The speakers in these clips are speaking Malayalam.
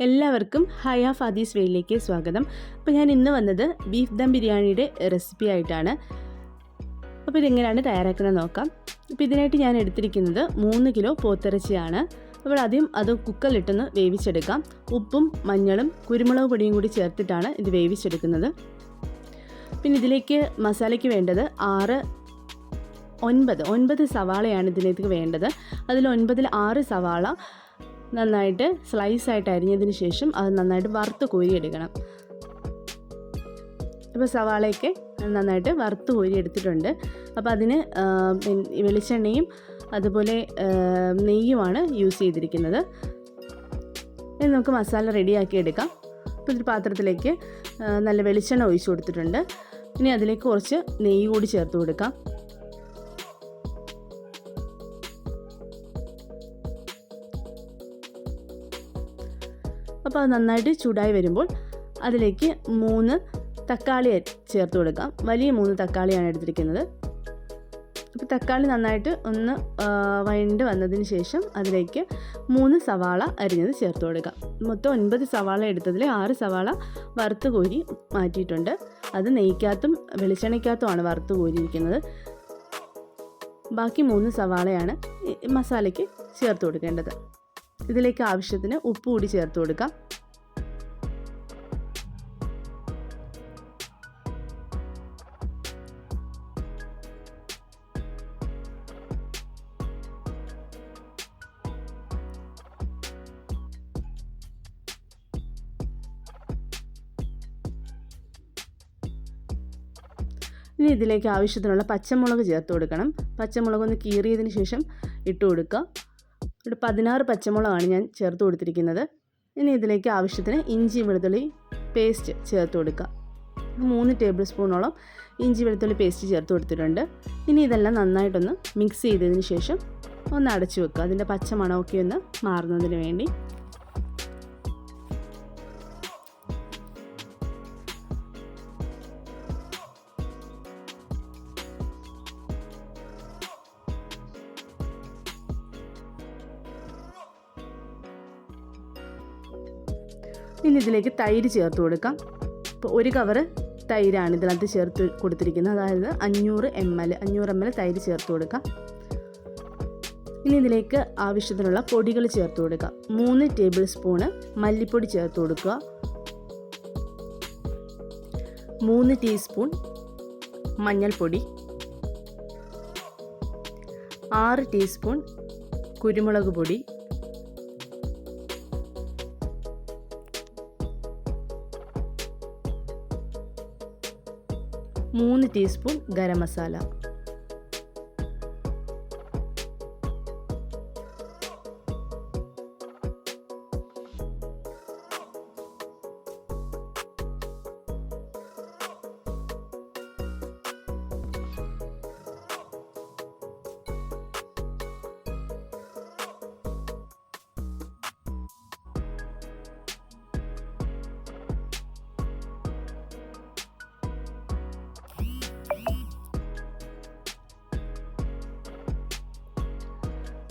എല്ലാവർക്കും ഹയ ഫാദീസ് വേയിലേക്ക് സ്വാഗതം. അപ്പോൾ ഞാൻ ഇന്ന് വന്നത് ബീഫ് ദം ബിരിയാണിയുടെ റെസിപ്പി ആയിട്ടാണ്. അപ്പോൾ ഇതെങ്ങനെയാണ് തയ്യാറാക്കുന്നത് നോക്കാം. അപ്പോൾ ഇതിനായിട്ട് ഞാൻ എടുത്തിരിക്കുന്നത് മൂന്ന് കിലോ പോത്തിറച്ചിയാണ്. അപ്പോൾ ആദ്യം അത് കുക്കറിലിട്ടൊന്ന് വേവിച്ചെടുക്കാം. ഉപ്പും മഞ്ഞളും കുരുമുളക് പൊടിയും കൂടി ചേർത്തിട്ടാണ് ഇത് വേവിച്ചെടുക്കുന്നത്. പിന്നെ ഇതിലേക്ക് മസാലയ്ക്ക് വേണ്ടത് ആറ് ഒൻപത് ഒൻപത് സവാളയാണ് ഇതിലേക്ക് വേണ്ടത്. അതിൽ ഒൻപതിൽ ആറ് സവാള നന്നായിട്ട് സ്ലൈസ് ആയിട്ട് അരിഞ്ഞതിന് ശേഷം അത് നന്നായിട്ട് വറുത്ത് കോരിയെടുക്കണം. ഇപ്പോൾ സവാളയൊക്കെ നന്നായിട്ട് വറുത്ത് കോരിയെടുത്തിട്ടുണ്ട്. അപ്പോൾ അതിന് വെളിച്ചെണ്ണയും അതുപോലെ നെയ്യുമാണ് യൂസ് ചെയ്തിരിക്കുന്നത്. ഇനി നമുക്ക് മസാല റെഡിയാക്കി എടുക്കാം. അപ്പോൾ ഒരു പാത്രത്തിലേക്ക് നല്ല വെളിച്ചെണ്ണ ഒഴിച്ചു കൊടുത്തിട്ടുണ്ട്. ഇനി അതിലേക്ക് കുറച്ച് നെയ്യ് കൂടി ചേർത്ത് കൊടുക്കാം. അപ്പോൾ അത് നന്നായിട്ട് ചൂടായി വരുമ്പോൾ അതിലേക്ക് മൂന്ന് തക്കാളി ചേർത്ത് കൊടുക്കാം. വലിയ മൂന്ന് തക്കാളിയാണ് എടുത്തിരിക്കുന്നത്. അപ്പോൾ തക്കാളി നന്നായിട്ട് ഒന്ന് വൈണ്ട് വന്നതിന് ശേഷം അതിലേക്ക് മൂന്ന് സവാള അരിഞ്ഞത് ചേർത്ത് കൊടുക്കാം. മൊത്തം ഒൻപത് സവാള എടുത്തതിൽ ആറ് സവാള വറുത്ത് കോരി മാറ്റിയിട്ടുണ്ട്. അത് നെയ്ക്കകത്തും വെളിച്ചെണ്ണയ്ക്കകത്തുമാണ് വറുത്ത് കോരിയിരിക്കുന്നത്. ബാക്കി മൂന്ന് സവാളയാണ് മസാലയ്ക്ക് ചേർത്ത് കൊടുക്കേണ്ടത്. ഇതിലേക്ക് ആവശ്യത്തിന് ഉപ്പ് കൂടി ചേർത്ത് കൊടുക്കാം. ഇനി ഇതിലേക്ക് ആവശ്യത്തിനുള്ള പച്ചമുളക് ചേർത്ത് കൊടുക്കണം. പച്ചമുളക് ഒന്ന് കീറിയതിന് ശേഷം ഇട്ട് കൊടുക്കുക. ഒരു പതിനാറ് പച്ചമുളകാണ് ഞാൻ ചേർത്ത് കൊടുത്തിരിക്കുന്നത്. ഇനി ഇതിലേക്ക് ആവശ്യത്തിന് ഇഞ്ചി വെളുത്തുള്ളി പേസ്റ്റ് ചേർത്ത് കൊടുക്കുക മൂന്ന് ടേബിൾ സ്പൂണോളം ഇഞ്ചി വെളുത്തുള്ളി പേസ്റ്റ് ചേർത്ത് കൊടുത്തിട്ടുണ്ട്. ഇനി ഇതെല്ലാം നന്നായിട്ടൊന്ന് മിക്സ് ചെയ്തതിന് ശേഷം ഒന്ന് അടച്ചു വെക്കുക. അതിന്റെ പച്ച മണമൊക്കെ ഒന്ന് മാറുന്നതിന് വേണ്ടി. ഇനി ഇതിലേക്ക് തൈര് ചേർത്ത് കൊടുക്കാം. ഇപ്പോൾ ഒരു കവറ് തൈരാണ് ഇതിനകത്ത് ചേർത്ത് കൊടുത്തിരിക്കുന്നത്. അതായത് അഞ്ഞൂറ് എം എൽ അഞ്ഞൂറ് എം എൽ തൈര് ചേർത്ത് കൊടുക്കാം. ഇനി ഇതിലേക്ക് ആവശ്യത്തിനുള്ള പൊടികൾ ചേർത്ത് കൊടുക്കുക മൂന്ന് ടേബിൾ സ്പൂണ് മല്ലിപ്പൊടി ചേർത്ത് കൊടുക്കുക. മൂന്ന് ടീസ്പൂൺ മഞ്ഞൾപ്പൊടി. ആറ് ടീസ്പൂൺ കുരുമുളക് പൊടി. മൂന്ന് ടീസ്പൂൺ ഗരം മസാല.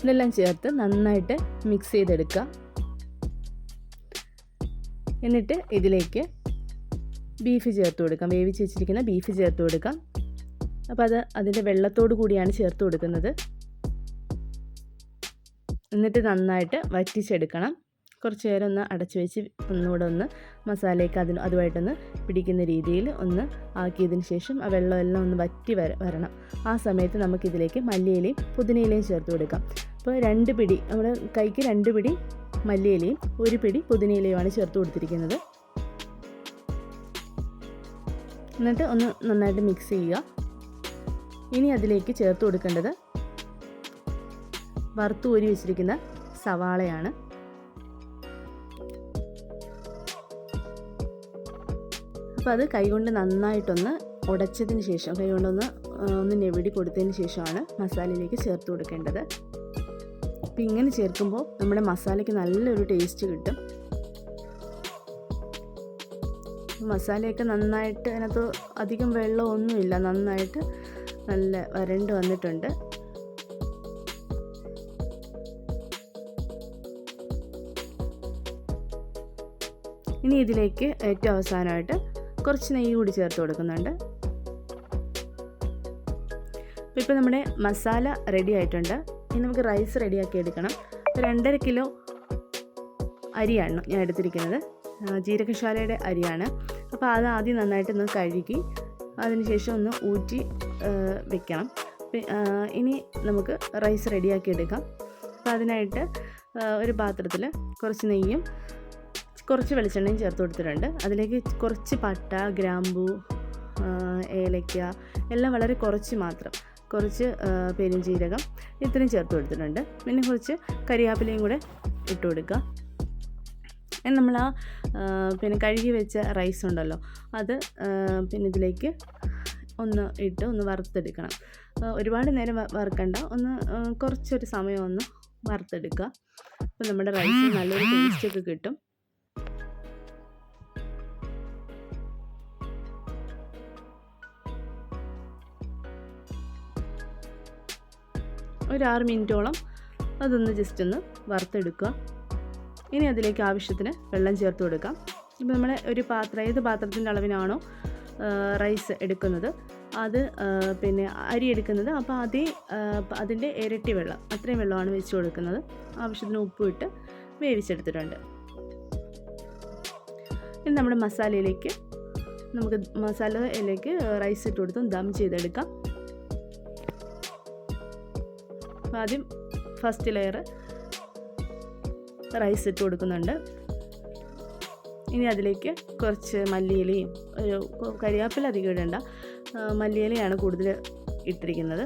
ഇതെല്ലാം ചേർത്ത് നന്നായിട്ട് മിക്സ് ചെയ്തെടുക്കുക. എന്നിട്ട് ഇതിലേക്ക് ബീഫ് ചേർത്ത് കൊടുക്കാം. വേവിച്ച് വെച്ചിരിക്കുന്ന ബീഫ് ചേർത്ത് കൊടുക്കാം. അപ്പോൾ അത് അതിന്റെ വെള്ളത്തോടു കൂടിയാണ് ചേർത്ത് കൊടുക്കുന്നത്. എന്നിട്ട് നന്നായിട്ട് വറ്റിച്ചെടുക്കണം. കുറച്ച് നേരം ഒന്ന് അടച്ചു വെച്ച് ഒന്നുകൂടെ ഒന്ന് മസാലയൊക്കെ അതിന് അതുമായിട്ടൊന്ന് പിടിക്കുന്ന രീതിയിൽ ഒന്ന് ആക്കിയതിന് ശേഷം ആ വെള്ളമെല്ലാം ഒന്ന് വറ്റി വര വരണം. ആ സമയത്ത് നമുക്കിതിലേക്ക് മല്ലിയിലയും പുതിനയിലയും ചേർത്ത് കൊടുക്കാം. അപ്പോൾ രണ്ട് പിടി നമ്മുടെ കൈക്ക് രണ്ട് പിടി മല്ലിയിലയും ഒരു പിടി പുതിനയിലയുമാണ് ചേർത്ത് കൊടുത്തിരിക്കുന്നത്. എന്നിട്ട് ഒന്ന് നന്നായിട്ട് മിക്സ് ചെയ്യുക. ഇനി അതിലേക്ക് ചേർത്ത് കൊടുക്കേണ്ടത് വറുത്തു ഊരി വെച്ചിരിക്കുന്ന സവാളയാണ്. അപ്പോൾ അത് കൈകൊണ്ട് നന്നായിട്ടൊന്ന് ഉടച്ചതിന് ശേഷം കൈകൊണ്ടൊന്ന് ഒന്ന് നെവിടി കൊടുത്തതിന് ശേഷമാണ് മസാലയിലേക്ക് ചേർത്ത് കൊടുക്കേണ്ടത്. അപ്പോൾ ഇങ്ങനെ ചേർക്കുമ്പോൾ നമ്മുടെ മസാലയ്ക്ക് നല്ലൊരു ടേസ്റ്റ് കിട്ടും. മസാലയൊക്കെ നന്നായിട്ട് അതിനകത്ത് അധികം വെള്ളമൊന്നുമില്ല നന്നായിട്ട് നല്ല വരണ്ട് വന്നിട്ടുണ്ട്. ഇനി ഇതിലേക്ക് ഏറ്റവും അവസാനമായിട്ട് കുറച്ച് നെയ്യ് കൂടി ചേർത്ത് കൊടുക്കുന്നുണ്ട്. അപ്പോൾ ഇപ്പോൾ നമ്മുടെ മസാല റെഡി ആയിട്ടുണ്ട്. ഇനി നമുക്ക് റൈസ് റെഡിയാക്കി എടുക്കണം. രണ്ടര കിലോ അരിയാണ് ഞാൻ എടുത്തിരിക്കുന്നത്. ജീരകശാലയുടെ അരിയാണ്. അപ്പോൾ അത് ആദ്യം നന്നായിട്ട് ഒന്ന് കഴുകി അതിനുശേഷം ഒന്ന് ഊറ്റി വെക്കണം. ഇനി നമുക്ക് റൈസ് റെഡിയാക്കി എടുക്കാം. അപ്പോൾ അതിനായിട്ട് ഒരു പാത്രത്തിൽ കുറച്ച് നെയ്യും കുറച്ച് വെളിച്ചെണ്ണയും ചേർത്ത് കൊടുത്തിട്ടുണ്ട്. അതിലേക്ക് കുറച്ച് പട്ട ഗ്രാമ്പൂ ഏലയ്ക്ക എല്ലാം വളരെ കുറച്ച് മാത്രം. കുറച്ച് പെരും ജീരകം ഇത്രയും ചേർത്ത് കൊടുത്തിട്ടുണ്ട്. പിന്നെ കുറച്ച് കരിയാപ്പിലയും കൂടെ ഇട്ട് കൊടുക്കുക. നമ്മൾ ആ പിന്നെ കഴുകി വെച്ച റൈസ് ഉണ്ടല്ലോ അത് പിന്നെ ഇതിലേക്ക് ഒന്ന് ഇട്ട് ഒന്ന് വറുത്തെടുക്കണം. ഒരുപാട് നേരം വറുക്കണ്ട. ഒന്ന് കുറച്ചൊരു സമയം ഒന്ന് വറുത്തെടുക്കുക. അപ്പോൾ നമ്മുടെ റൈസ് നല്ലൊരു ടേസ്റ്റ് ഒക്കെ കിട്ടും. ഒരു ആറ് മിനിറ്റോളം അതൊന്ന് ജസ്റ്റ് ഒന്ന് വറുത്തെടുക്കുക. ഇനി അതിലേക്ക് ആവശ്യത്തിന് വെള്ളം ചേർത്ത് കൊടുക്കാം. ഇപ്പോൾ നമ്മൾ ഒരു പാത്രം ഏത് പാത്രത്തിന്റെ അളവിനാണോ റൈസ് എടുക്കുന്നത് അത് പിന്നെ അരി എടുക്കുന്നത് അപ്പോൾ അതേ അതിന്റെ ഇരട്ടി വെള്ളം അത്രയും വെള്ളമാണ് വെച്ച് കൊടുക്കുന്നത്. ആവശ്യത്തിന് ഉപ്പ് ഇട്ട് വേവിച്ചെടുത്തിട്ടുണ്ട്. ഇനി നമ്മുടെ മസാലയിലേക്ക് നമുക്ക് മസാലയിലേക്ക് റൈസ് ഇട്ട് കൊടുത്തും ദം ചെയ്തെടുക്കാം. അപ്പോൾ ആദ്യം ഫസ്റ്റ് ലെയർ റൈസ് ഇട്ട് കൊടുക്കുന്നുണ്ട്. ഇനി അതിലേക്ക് കുറച്ച് മല്ലിയിലയും ഒരു കരിയാപ്പില അധികം ഇടേണ്ട. മല്ലിയിലയാണ് കൂടുതൽ ഇട്ടിരിക്കുന്നത്.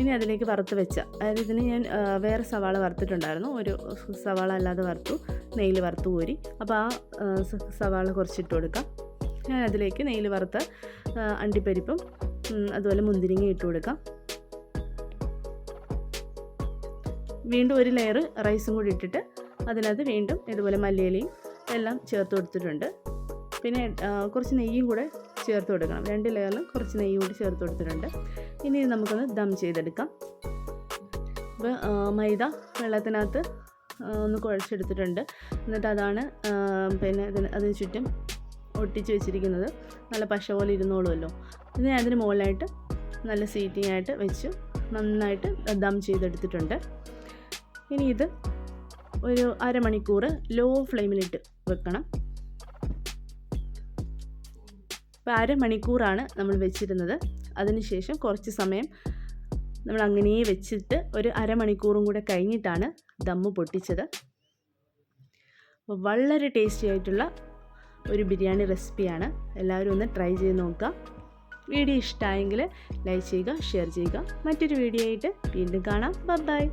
ഇനി അതിലേക്ക് വറുത്ത് വെച്ച അതായത് ഇതിന് ഞാൻ വേറെ സവാള വറുത്തിട്ടുണ്ടായിരുന്നു. ഒരു സവാള അല്ലാതെ വറുത്തു നെയ്യിൽ വറുത്ത് കോരി. അപ്പോൾ ആ സവാള കുറച്ചിട്ട് കൊടുക്കാം. ഞാൻ അതിലേക്ക് നെയ്യിൽ വറുത്ത അണ്ടിപ്പരിപ്പും അതുപോലെ മുന്തിരിങ്ങ ഇട്ട് കൊടുക്കാം. വീണ്ടും ഒരു ലെയർ റൈസും കൂടി ഇട്ടിട്ട് അതിനകത്ത് വീണ്ടും ഇതുപോലെ മല്ലിയിലയും എല്ലാം ചേർത്ത് കൊടുത്തിട്ടുണ്ട്. പിന്നെ കുറച്ച് നെയ്യും കൂടെ ചേർത്ത് കൊടുക്കണം. രണ്ട് ലെയറിലും കുറച്ച് നെയ്യും കൂടി ചേർത്ത് കൊടുത്തിട്ടുണ്ട്. ഇനി നമുക്കൊന്ന് ദം ചെയ്തെടുക്കാം. അപ്പോൾ മൈദ വെള്ളത്തിനകത്ത് ഒന്ന് കുഴച്ചെടുത്തിട്ടുണ്ട്. എന്നിട്ട് അതാണ് പിന്നെ അതിന് അതിന് ചുറ്റും ഒട്ടിച്ച് വെച്ചിരിക്കുന്നത്. നല്ല പശ പോലെ ഇരുന്നോളുമല്ലോ. ഇത് ഞാൻ അതിന് മുകളിലായിട്ട് നല്ല സീറ്റിംഗ് ആയിട്ട് വെച്ച് നന്നായിട്ട് ദം ചെയ്തെടുത്തിട്ടുണ്ട്. ഇനി ഇത് ഒരു അരമണിക്കൂർ ലോ ഫ്ലെയിമിലിട്ട് വെക്കണം. അപ്പോൾ അരമണിക്കൂറാണ് നമ്മൾ വെച്ചിരുന്നത്. അതിനുശേഷം കുറച്ച് സമയം നമ്മൾ അങ്ങനെ വെച്ചിട്ട് ഒരു അരമണിക്കൂറും കൂടെ കഴിഞ്ഞിട്ടാണ് ദമ്മ് പൊട്ടിച്ചത്. വളരെ ടേസ്റ്റി ആയിട്ടുള്ള ഒരു ബിരിയാണി റെസിപ്പിയാണ്. എല്ലാവരും ഒന്ന് ട്രൈ ചെയ്ത് നോക്കുക. വീഡിയോ ഇഷ്ടമായെങ്കിൽ ലൈക്ക് ചെയ്യുക ഷെയർ ചെയ്യുക. മറ്റൊരു വീഡിയോ ആയിട്ട് വീണ്ടും കാണാം. ബൈ.